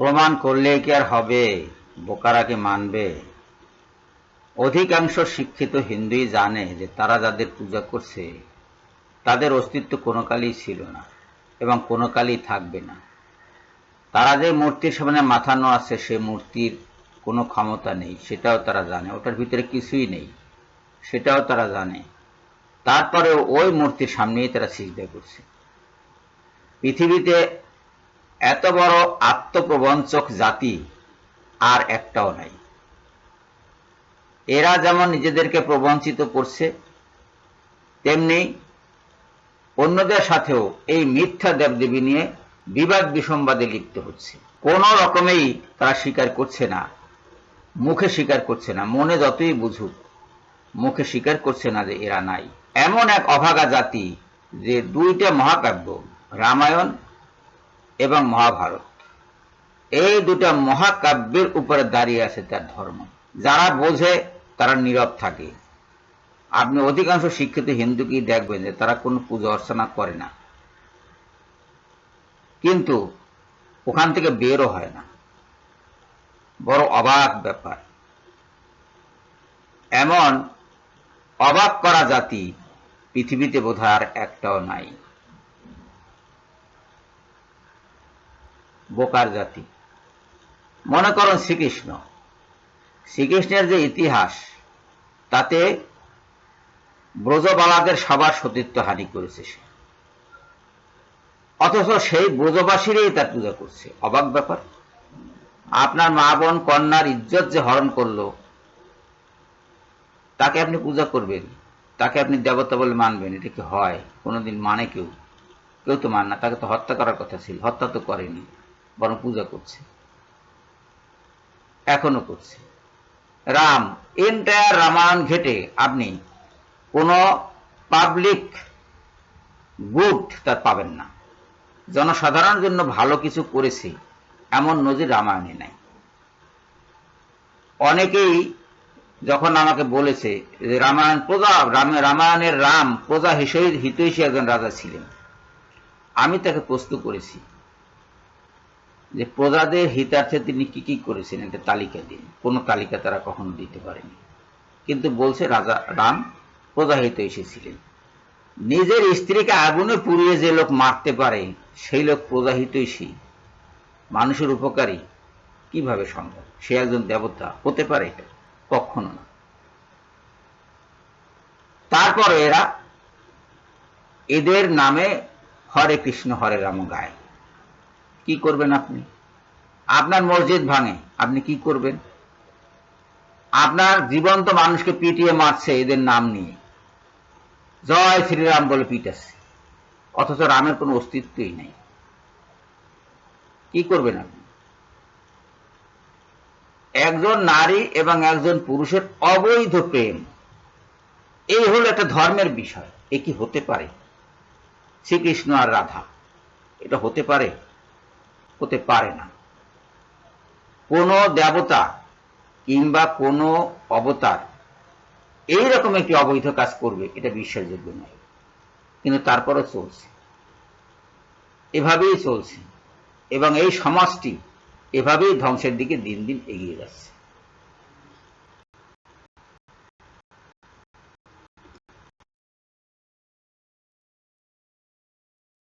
প্রমাণ করলে কি আর হবে? বোকারা কি মানবে? অধিকাংশ শিক্ষিত হিন্দুই জানে যে তারা যাদের পূজা করছে, তাদের অস্তিত্ব কোনো কালই ছিল না এবং কোনো কালই থাকবে না। তারা যে মূর্তির সামনে মাথানো আছে সে মূর্তির কোনো ক্ষমতা নেই, সেটাও তারা জানে। ওটার ভিতরে কিছুই নেই, সেটাও তারা জানে। তারপরে ওই মূর্তির সামনেই তারা সিজদা করছে। পৃথিবীতে এত বড় আত্মপ্রবঞ্চক জাতি আর একটাও নাই। এরা যেমন নিজেদেরকে প্রবঞ্চিত করছে, তেমনি অন্যদের সাথেও এই মিথ্যা দেবদেবী নিয়ে বিবাদ বিসম্বাদে লিপ্ত হচ্ছে। কোন রকমেই তারা স্বীকার করছে না, মুখে স্বীকার করছে না, মনে যতই বুঝুক, মুখে স্বীকার করছে না যে এরা নাই। এমন এক অভাগা জাতি যে দুইটা মহাকাব্য, রামায়ণ এবং মহাভারত। এই দুটা মহাকাব্যের উপরে দাঁড়িয়ে আছে তার ধর্ম। যারা বোঝে, তারা নীরব থাকে। আপনি অধিকাংশ শিক্ষিত হিন্দুকেই দেখবেন যে তারা কোনো পূজা অর্চনা করে না। কিন্তু ওখান থেকে বেরও হয় না। বড় অবাক ব্যাপার। এমন অবাক করা জাতি পৃথিবীতে বোধ আর একটাও নাই। বোকার জাতি। মনে করুন শ্রীকৃষ্ণ। শ্রীকৃষ্ণের যে ইতিহাস, তাতে ব্রজবালাদের সবার সতীত্ব হানি করেছে সে। অথচ সেই ব্রজবাসীরই তার পূজা করছে। অবাক ব্যাপার। আপনার মা বোন, কন্যার ইজ্জত যে হরণ করল, তাকে আপনি পূজা করবেন। তাকে আপনি দেবতা বলে মানবেন। এটা কি হয়? কোনোদিন মানে কেউ? কেউ তো মান না। তাকে তো হত্যা করার কথা ছিল। হত্যা তো করেনি। বরং পূজা করছে। এখনও করছে। রাম এন্টায়ার রামায়ণ ঘেটে আপনি কোনো পাবলিক গুড তার পাবেন না। জনসাধারণের জন্য ভালো কিছু করেছে এমন নজির রামায়ণে নাই। অনেকেই যখন আমাকে বলেছে যে রামায়ণ প্রজা, রামে- রামায়ণের রাম প্রজা হিসেবে হিতৈষী একজন রাজা ছিলেন। আমি তাকে প্রস্তুত করেছি যে প্রজাদের হিতার্থে তিনি কি কি করেছেন একটা তালিকা দিন। কোন তালিকা তারা কখনো দিতে পারেনি। কিন্তু বলছে রাজা রাম, প্রজাহিত এসেছিলেন। নিজের স্ত্রীকে আগুনে পুড়িয়ে যে লোক মারতে পারে, সেই লোক প্রজাহিতৈষী মানুষের উপকারী কীভাবে সম্ভব? সে একজন দেবতা, হতে পারে এটা? কখনো না। তারপর এরা এদের নামে হরে কৃষ্ণ, হরে রাম গায়। কি করবেন আপনি? আপনার মসজিদ ভাঙে, আপনি কি করবেন? আপনার জীবন্ত মানুষকে পিটিয়ে মারছে এদের নাম নিয়ে। জয় শ্রীরাম বলে পিটাচ্ছে অথচ রামের কোনো অস্তিত্বই নেই। কি করবেন আপনি? একজন নারী এবং একজন পুরুষের অবৈধ প্রেম, এই হলো একটা ধর্মের বিষয়। এ কি হতে পারে? শ্রীকৃষ্ণ আর রাধা, এটা হতে পারে? হতে পারে না। কোন দেবতা কিংবা কোন অবতার এই রকম একটি অবৈধ কাজ করবে, এটা বিশ্বাসযোগ্য নয়। কিন্তু তারপরে চলছে। এভাবেই চলছে এবং এই সমাজটি এভাবেই ধ্বংসের দিকে দিন দিন এগিয়ে যাচ্ছে।